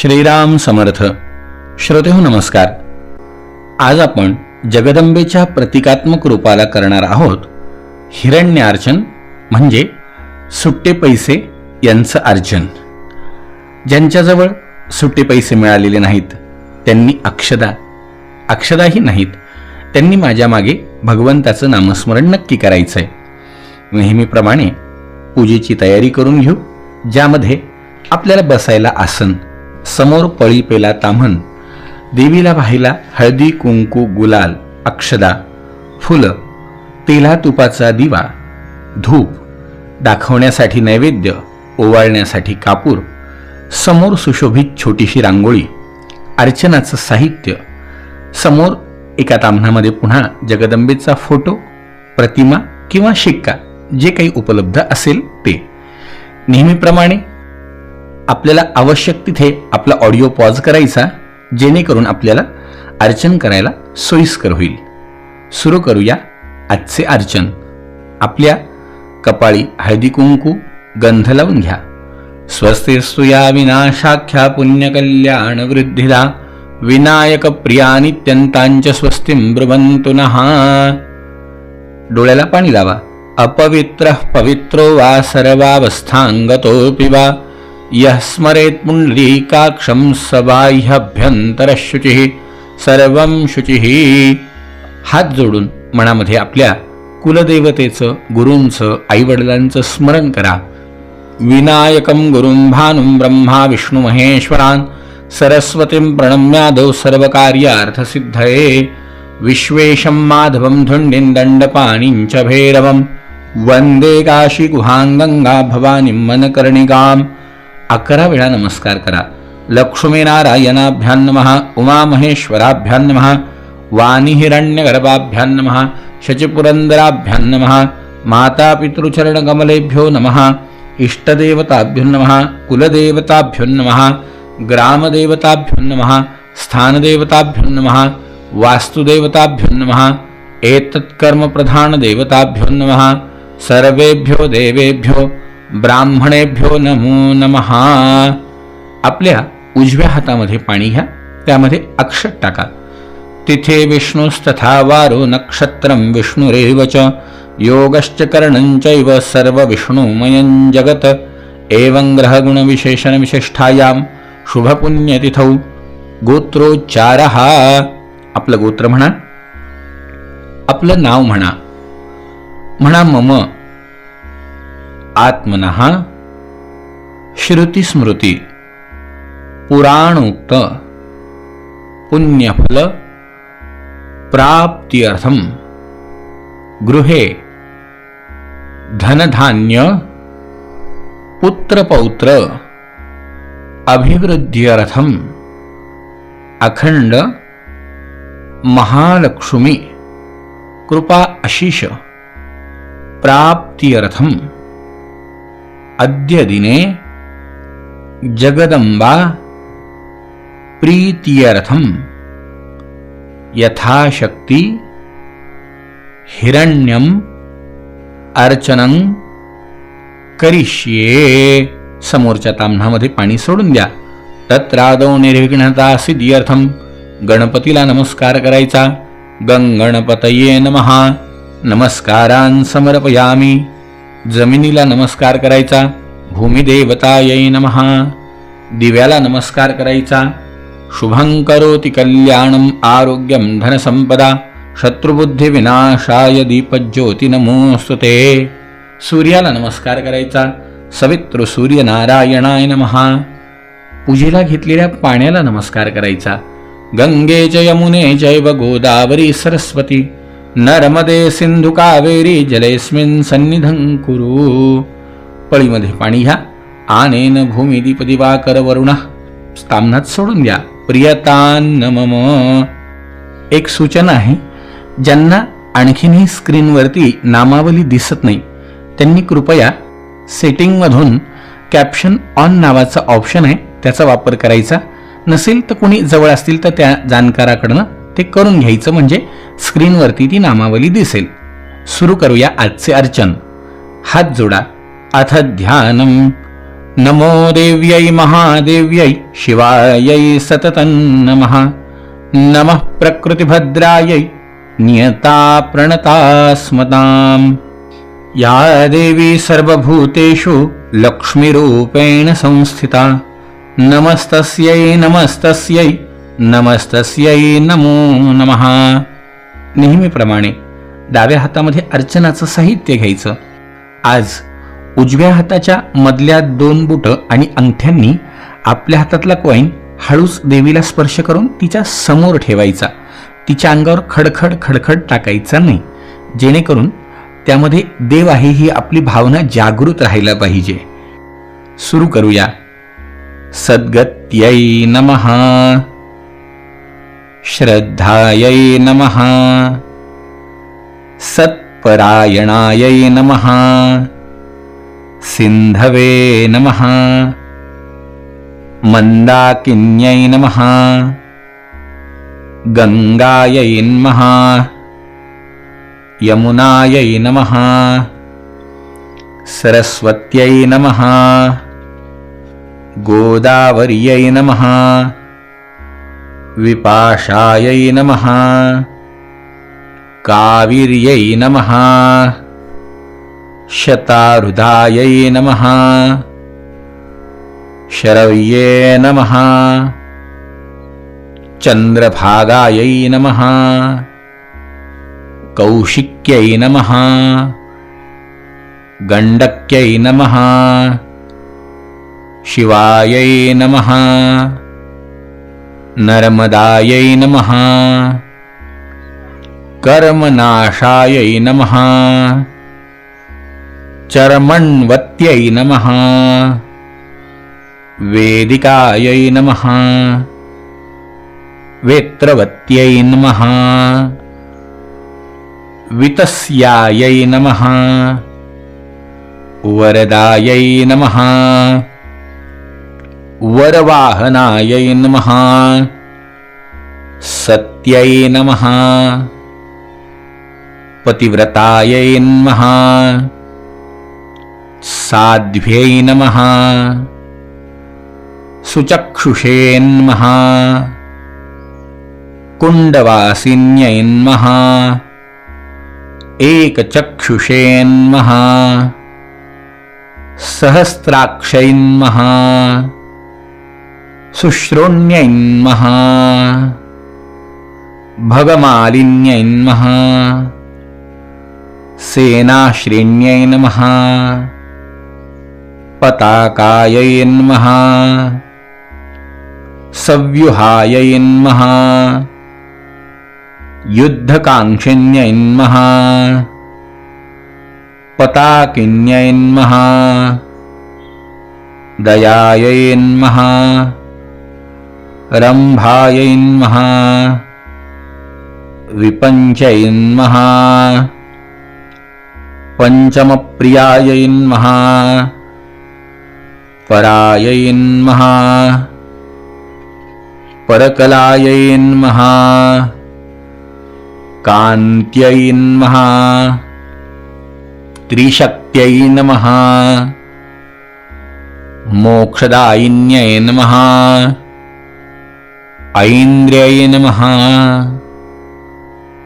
श्रीराम समर्थ. श्रोते हो नमस्कार. आज आपण जगदंबेच्या प्रतिकात्मक रूपाला करणार आहोत. हिरण्यार्चन म्हणजे सुट्टे पैसे यांचं अर्चन. ज्यांच्याजवळ सुट्टे पैसे मिळालेले नाहीत त्यांनी अक्षदा. अक्षदाही नाहीत त्यांनी माझ्या मागे भगवंताचं नामस्मरण नक्की करायचं आहे नेहमीप्रमाणे पूजेची तयारी करून घेऊ ज्यामध्ये आपल्याला बसायला आसन. समोर पळी पेला ताम्हण देवीला पाहिला हळदी कुंकू गुलाल अक्षदा फुलं तेला तुपाचा दिवा धूप दाखवण्यासाठी नैवेद्य ओवाळण्यासाठी कापूर समोर सुशोभित छोटीशी रांगोळी अर्चनाचं साहित्य समोर एका ताम्हणामध्ये पुन्हा जगदंबेचा फोटो प्रतिमा किंवा शिक्का जे काही उपलब्ध असेल ते. नेहमीप्रमाणे आपल्याला आवश्यक तिथे आपला ऑडिओ पॉज करायचा जेणेकरून आपल्याला अर्चन करायला सोयीस्कर होईल. सुरू करूया आजचे अर्चन. आपल्या कपाळी हळदी कुंकू गंध लावून घ्या. स्वस्तिस्तु या विनाशाख्या पुण्यकल्याण वृद्धिदा विनायक प्रिया नित्यंतांच स्वस्तिम ब्रुवंतु नहा डोळ्याला पाणी लावा. अपवित्र पवित्रो वा सर्वावस्थांगतोऽपि वा. यः स्मरेत् पुण्डरीकाक्षं स बाह्यभ्यन्तरशुचिः सर्वं शुचिः। हात जोडून मनामध्ये आपल्या कुलदेवतेचं गुरूंचं आईवडिलांचं स्मरण करा. विनायकं गुरुं भानुं ब्रह्मा विष्णुमहेश्वरान् सरस्वतीं प्रणम्यादौ सर्वकार्यार्थसिद्धये। विश्वेशं माधवं धुण्डिं दण्डपाणिं च भैरवं। वन्दे काशी गुहां भवानीं मनकर्णिकाम्। अकरा वेळा नमस्कार करा. लक्ष्मीनारायणाभ्यां नमः उमामहेश्वराभ्यां नमः वाणिहिरण्यगर्भाभ्यां नमः शचिपुरन्दराभ्यां नमः मातापितृचरणकमलेभ्यो नमः इष्टदेवताभ्यो नमः कुलदेवताभ्यो नमः ग्रामदेवताभ्यो नमः सर्वेभ्यो देवेभ्यो ब्राह्मणेभ्यो नमो नमः. आपल्या उजव्या हातामध्ये पाणी घ्या त्यामध्ये अक्षत टाका. तिथे विष्णुस्तथा वारो नक्षत्रं विष्णुरेव च योगश्च करणञ्चैव सर्वविष्णुमयं जगत. एवं ग्रहगुणविशेषणविशिष्ठायां शुभपुण्यतिथौ गोत्रोच्चारः. आपलं गोत्र म्हणा आपलं नाव म्हणा. म्हणा मम आत्मनः श्रुतिस्मृती पुराणोक्त पुण्यफल प्राप्त्यर्थम गृहे धनधान्य पुत्रपौत्र अभिवृद्ध्यर्थम अखंड महालक्ष्मी कृपा अशिष प्राप्त्यर्थम अद्य दिने जगदम्बा प्रीत्यर्थं यथाशक्ति हिरण्यम् अर्चनं करिष्ये। समोरच्या ताम्हामध्ये पाणी सोडून द्या। तत्रादौ निर्विघ्नता सिद्ध्यर्थम। गणपतीला नमस्कार करायचा। गंगणपतये नमहा नमस्कारान समर्पयामी। जमिनीला नमस्कार करायचा भूमिदेवतायै नमहा दिव्याला नमस्कार करायचा शुभं करोति कल्याणम आरोग्यम धनसंपदा शत्रुबुद्धिविनाशाय दीपज्योती नमोस्तुते सूर्याला नमस्कार करायचा सवित्र सूर्यनारायणाय नमहा पूजेला घेतलेल्या पाण्याला नमस्कार करायचा गंगे च यमुने जैव गोदावरी सरस्वती नर्मदे सिंधु कावेरी जलेस्मिन सन्निधं कुरु। पळीमध्ये पाणी घ्या आनेन भूमिदीप दिवाकर वरुणा तामनात सोडून द्या प्रियतान मम एक सूचना आहे ज्यांना आणखीनही स्क्रीनवरती नामावली दिसत नाही त्यांनी कृपया सेटिंगमधून कॅप्शन ऑन नावाचा ऑप्शन आहे त्याचा वापर करायचा नसेल तर कोणी जवळ असतील तर त्या जाणकाराकडनं ते करून घ्यायचं म्हणजे स्क्रीनवरती ती नामावली दिसेल. सुरू करूया आजचे अर्चन. हात जोडा. अथ ध्यानम. नमो देव्यै महादेव्यै शिवायै सततं नमः. नमः प्रकृतिभद्रायै नियता प्रणतास्मताम् या देवी सर्वभूतेषु लक्ष्मीरूपेण संस्थिता। नमस्तस्यै नमस्तस्यै नमस्तस्यै नमो नमः. नेहमीप्रमाणे डाव्या हातामध्ये अर्चनाचं साहित्य घ्यायचं. आज उजव्या हाताच्या मधल्या दोन बुटं आणि अंगठ्यांनी आपल्या हातातला कॉईन हळूच देवीला स्पर्श करून तिच्या समोर ठेवायचा. तिच्या अंगावर खडखड खडखड टाकायचा नाही. जेणेकरून त्यामध्ये देव आहे ही आपली भावना जागृत राहायला पाहिजे. सुरू करूया. सद्गत्यै नमः. श्रद्धायै नमः। सत्परायणायै नमः। सिन्धवे नमः। मन्दाकिन्यै नमः। गङ्गायै नमः। यमुनायै नमः। सरस्वत्यै नमः। गोदावर्यै नमः विपाशायै नमः। काविर्यै नमः। शतारुधायै नमः। शरव्ये नमः। चन्द्रभागायै नमः। कौशिक्यै नमः। गण्डक्यै नमः। शिवायै नमः नर्मदायै नमः। कर्मनाशायै नमः। चर्मण्वत्यै नमः। वेदिकायै नमः। वेत्रवत्यै नमः। वितस्यायै नमः। वरदायै नमः वरवाहनायै नमः। सत्यै नमः। पतिव्रतायै नमः। साध्व्यै नमः। सुचक्षुषे नमः। कुण्डवासिन्यै नमः। एकचक्षुषे नमः। सहस्राक्षै नमः शुश्रोण्यैन्मः भगमालिन्यैन्मः सेनाश्रेण्यैन्म नमः पताकायैन्मः सव्युहायैन्मः युद्धकाङ्क्षिण्यैन्मः पताकिन्यैन्मः दयायेन्मः रम्भायैन्मः विपञ्चयिन्मः पञ्चमप्रियायैन्मः परायैन्मः परकलायैन्मः कान्त्यैन्मः त्रिशक्त्यै नमः मोक्षदायिन्यै नमः ऐन्द्र्यै नमः।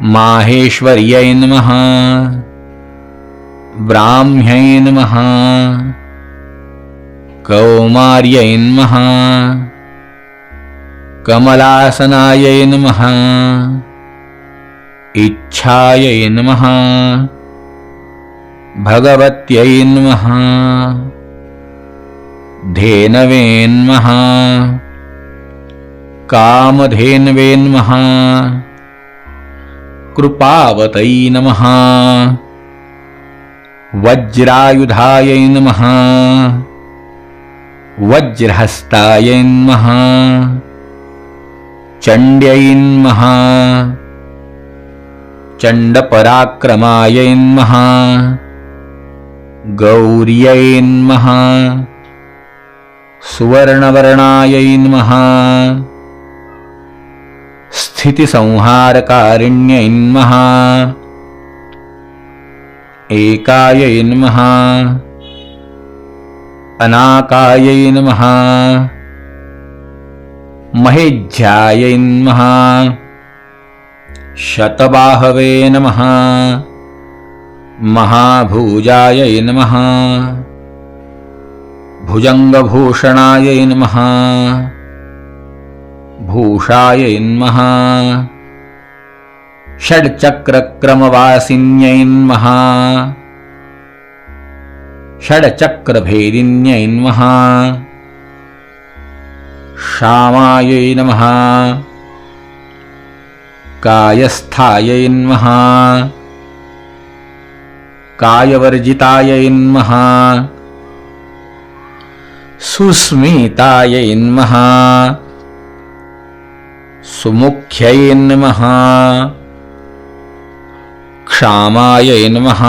माहेश्वर्यै नमः। ब्राह्म्यै नमः। कौमार्यै नमः। कमलासनायै नमः। इच्छायै नमः। भगवत्यै नमः। धेनवे नमः कामधेनवे नमः कृपावतै नमः। वज्रायुधायै नमः। वज्रहस्तायै नमः। चण्ड्यै नमः। चण्डपराक्रमायै सुवर्णवर्णायै नमः स्थितिसंहारकारिण्यैन्मः एकायै नमः अनाकायै नमः महेज्यायै नमः शतबाहवे नमः। महाभुजायै नमः भुजङ्गभूषणायै नमः भूषायैन्मः षड्चक्रक्रमवासिन्यैन्मः षड्चक्रभेदिन्यैन्मः श्यामायै नमः कायस्थायैन्मः कायवर्जितायैन्मः सुस्मितायैन्मः सुमुख्यै नमः। क्षामायै नमः।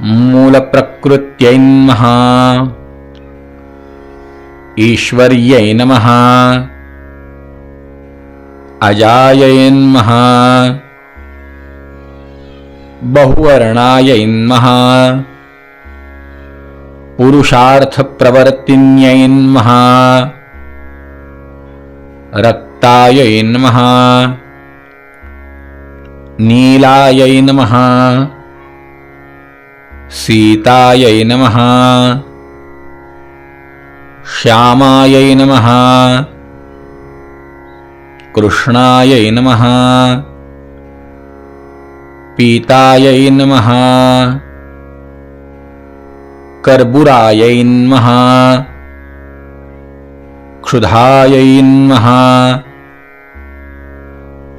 मूलप्रकृत्यै नमः। ईश्वर्यै नमः। अजायै नमः। बहुवर्णायै नमः। पुरुषार्थप्रवर्तिन्यै नमः रक्तायै नमः। नीलायै नमः। सीतायै नमः। श्यामायै नमः। कृष्णायै नमः। पीतायै नमः। कर्बुरायै नमः क्षुधायैन्मः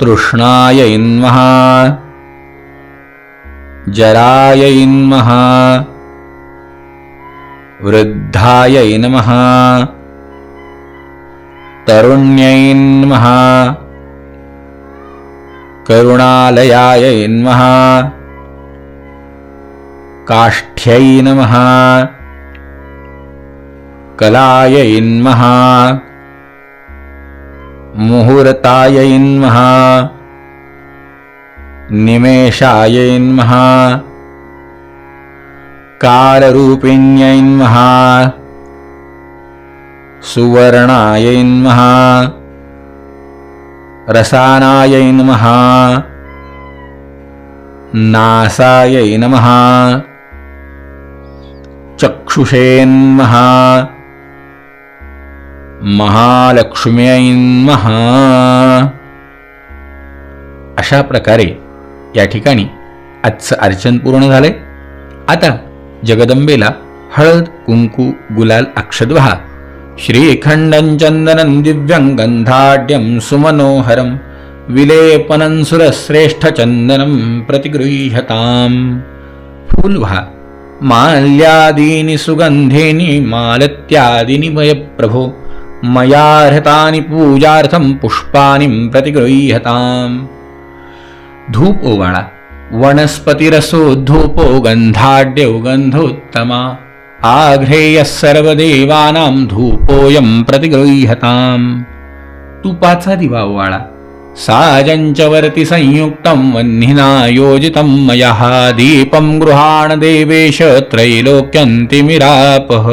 तृष्णायैन्मः जरायैन्मः वृद्धायै नमः तरुण्यैन्मः करुणालयाय इमः काष्ठ्यै नमः। कलायैन्मः मुहूर्तायैन्मः निमेषायैन्मः काररूपिण्यैन्म सुवर्णायैन्मः रसानायैन्मः नासायै नमः। चक्षुषेन्म नमः अशा प्रकारे या ठिकाणी आजचं अर्चन पूर्ण झालंय. आता जगदंबेला हळद कुंकू गुलाल अक्षद व्हा श्रीखंडं चंदनं दिव्यं गंधाढ्यं सुमनोहरं विलेपनं सुरश्रेष्ठचन्दनं प्रतिगृह्यताम्. फूल व्हा माल्यादीनि सुगन्धीनि मालत्यादीनि भयप्रभो मयार्हतानि पूजार्थं पुष्पाणि प्रतिगृह्यताम्। धूप ओवाळा वनस्पतिरसो धूपो गंधाढ्यो गन्धोत्तमा आघ्रेयः सर्वदेवानां धूपोऽयं प्रतिगृह्यताम्। तुपाचा दिवा ओवाळा साजञ्चवर्ति संयुक्तं वह्निना योजितं मयः दीपं गृहाण देवेश त्रैलोक्यन्तिमिरापः।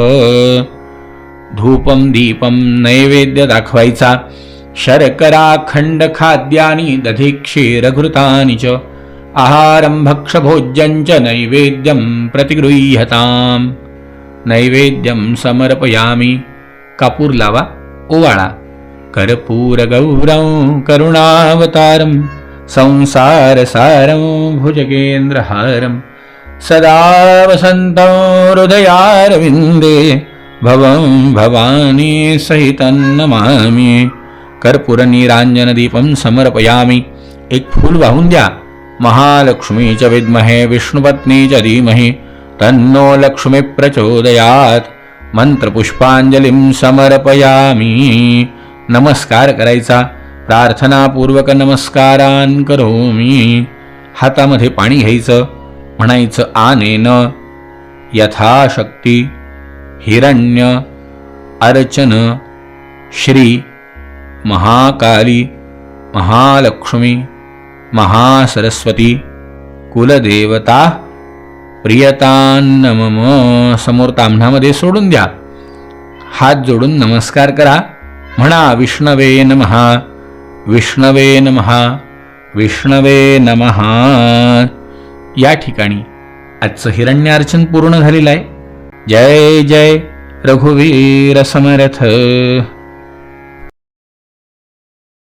धूपं दीपं नैवेद्य दाखवायचा. शर्करा खंड खाद्यानी दधी क्षीरघृतानी च आहारं भक्षभोज्यं च नैवेद्यं प्रतिगृह्यताम्. नैवेद्यं समर्पयामि. कापूर लावा ओवाळा. कर्पूरगौरं करुणावतारं संसारसारं भुजगेन्द्रहारं सदा वसन्तं हृदयारविन्दे भवं भवानी सहितं नमामि। कर्पूरनीराञ्जनदीपं समर्पयामि। एक फूल वाहून द्या। महालक्ष्मी च विद्महे विष्णुपत्नी च धीमहि। तन्नो लक्ष्मी प्रचोदयात। मंत्रपुष्पांजलीं समर्पयामी। नमस्कार करायचा। प्रार्थनापूर्वक नमस्कारान करोमी। हातामध्ये पाणी घ्यायचं म्हणायचं आनेन। यथाशक्ती। हिरण्य अर्चन श्री महाकाली महालक्ष्मी महासरस्वती कुलदेवता प्रियतान्न मम समोर ताम्हणामध्ये सोडून द्या. हात जोडून नमस्कार करा. म्हणा विष्णवे नमहा विष्णवे नमहा विष्णवे नमहा या ठिकाणी आजचं हिरण्यार्चन पूर्ण झालेलं आहे. जय जय रघुवीर समर्थ।